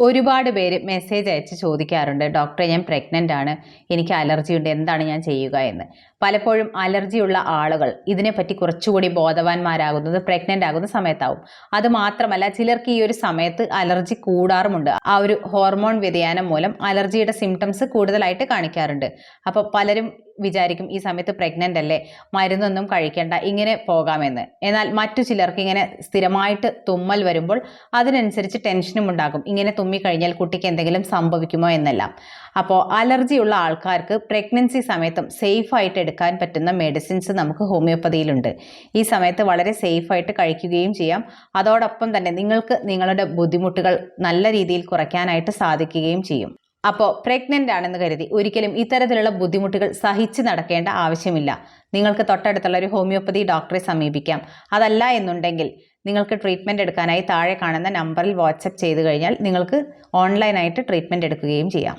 ഒരുപാട് പേര് മെസ്സേജ് അയച്ച് ചോദിക്കാറുണ്ട്. ഡോക്ടറെ ഞാൻ പ്രഗ്നന്റ് ആണ്. എനിക്ക് അലർജി ഉണ്ട്. എന്താണ് ഞാൻ ചെയ്യുക എന്ന്? പലപ്പോഴും അലർജിയുള്ള ആളുകൾ ഇതിനെപ്പറ്റി കുറച്ചുകൂടി ബോധവാന്മാരാകുന്നത് പ്രഗ്നന്റ് ആകുന്ന സമയത്താവും. അത് മാത്രമല്ല ചിലർക്ക് ഈ ഒരു സമയത്ത് അലർജി കൂടാറുമുണ്ട്. ആ ഒരു ഹോർമോൺ വ്യതിയാനം മൂലം അലർജിയുടെ സിംറ്റംസ് കൂടുതലായിട്ട് കാണിക്കാറുണ്ട്. അപ്പോൾ പലരും വിചാരിക്കും ഈ സമയത്ത് പ്രഗ്നന്റ് അല്ലേ? മരുന്നൊന്നും കഴിക്കേണ്ട ഇങ്ങനെ പോകാമെന്ന്. എന്നാൽ മറ്റു ചിലർക്ക് ഇങ്ങനെ സ്ഥിരമായിട്ട് തുമ്മൽ വരുമ്പോൾ അതിനനുസരിച്ച് ടെൻഷനും ഉണ്ടാകും. ഇങ്ങനെ തുമ്മിക്കഴിഞ്ഞാൽ കുട്ടിക്ക് എന്തെങ്കിലും സംഭവിക്കുമോ എന്നെല്ലാം. അപ്പോൾ അലർജിയുള്ള ആൾക്കാർക്ക് പ്രഗ്നൻസി സമയത്തും സേഫായിട്ട് എടുക്കാൻ പറ്റുന്ന മെഡിസിൻസ് നമുക്ക് ഹോമിയോപ്പതിയിലുണ്ട്. ഈ സമയത്ത് വളരെ സേഫായിട്ട് കഴിക്കുകയും ചെയ്യാം. അതോടൊപ്പം തന്നെ നിങ്ങൾക്ക് നിങ്ങളുടെ ബുദ്ധിമുട്ടുകൾ നല്ല രീതിയിൽ കുറയ്ക്കാനായിട്ട് സാധിക്കുകയും ചെയ്യും. അപ്പോൾ പ്രഗ്നന്റ് ആണെന്ന് കരുതി ഒരിക്കലും ഇത്തരത്തിലുള്ള ബുദ്ധിമുട്ടുകൾ സഹിച്ച് നടക്കേണ്ട ആവശ്യമില്ല. നിങ്ങൾക്ക് തൊട്ടടുത്തുള്ള ഒരു ഹോമിയോപ്പതി ഡോക്ടറെ സമീപിക്കാം. അതല്ല എന്നുണ്ടെങ്കിൽ നിങ്ങൾക്ക് ട്രീറ്റ്മെന്റ് എടുക്കാനായി താഴെ കാണുന്ന നമ്പറിൽ വാട്സപ്പ് ചെയ്ത് കഴിഞ്ഞാൽ നിങ്ങൾക്ക് ഓൺലൈനായിട്ട് ട്രീറ്റ്മെന്റ് എടുക്കുകയും ചെയ്യാം.